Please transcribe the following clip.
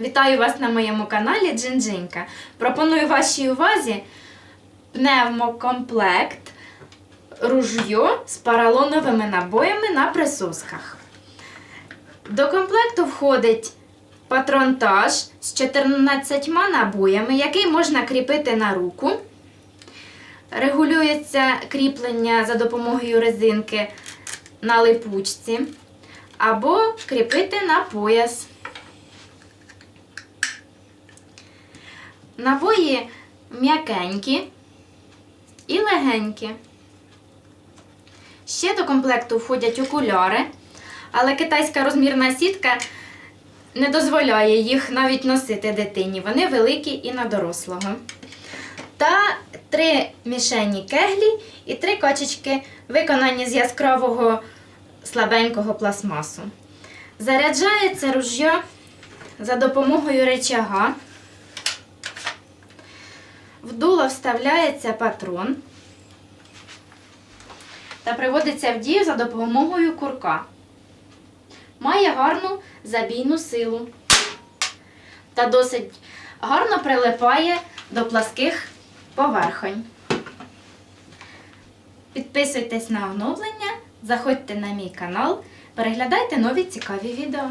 Вітаю вас на моєму каналі Джинджинька. Пропоную вашій увазі пневмокомплект ружьо з поролоновими набоями на присосках. До комплекту входить патронтаж з 14 набоями, який можна кріпити на руку. Регулюється кріплення за допомогою резинки на липучці або кріпити на пояс. Набої м'якенькі і легенькі. Ще до комплекту входять окуляри, але китайська розмірна сітка не дозволяє їх навіть носити дитині. Вони великі і на дорослого. Та три мішені кеглі і три кочечки, виконані з яскравого слабенького пластмасу. Заряджається ружьо за допомогою речага. В дуло вставляється патрон та приводиться в дію за допомогою курка. Має гарну забійну силу та досить гарно прилипає до пласких поверхонь. Підписуйтесь на оновлення, заходьте на мій канал, переглядайте нові цікаві відео.